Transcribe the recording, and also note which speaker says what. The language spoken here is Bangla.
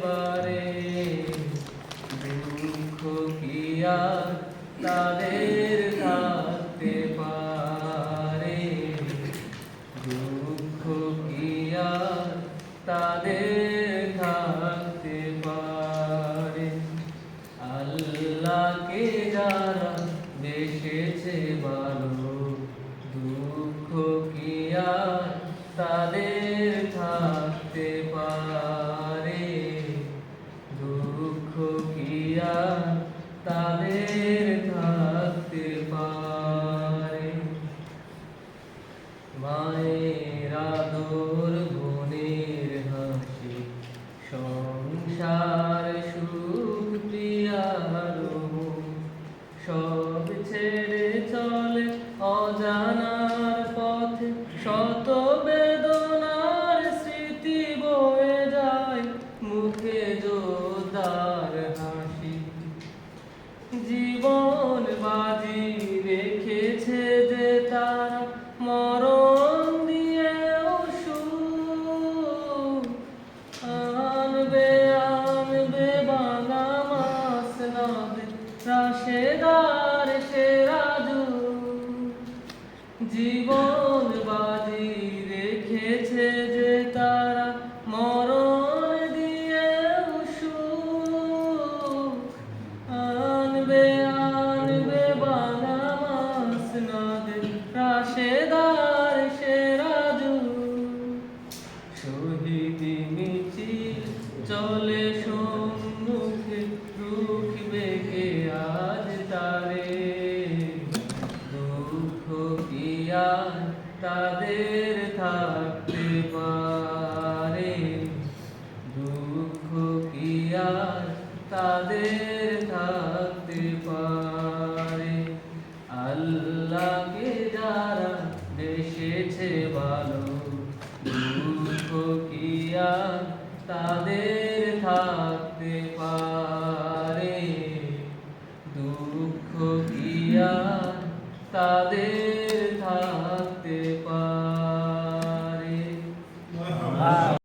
Speaker 1: বারে দুঃখ কি তাদের থাকতে পারে? দুঃখ কি তাদের থাকতে পারে? আল্লাহকে যারা বেসেছে ভালো, দুঃখ কি তাদের সব ছেড়ে চলে অজানার পথে শত বেদনার স্মৃতি বয়ে যায় মুখে জোদার হাসি। জীবন চলে সম্মুখে রুখবে কে আজ তারে? দুঃখ কি তাদের থাকতে পারে? দুঃখ তাদের থাকতে পারে? আল্লাহকে যারা দেশেছে ভালো, দুঃখ তাদের থাকতে পারে। দুঃখ কি আর তাদের থাক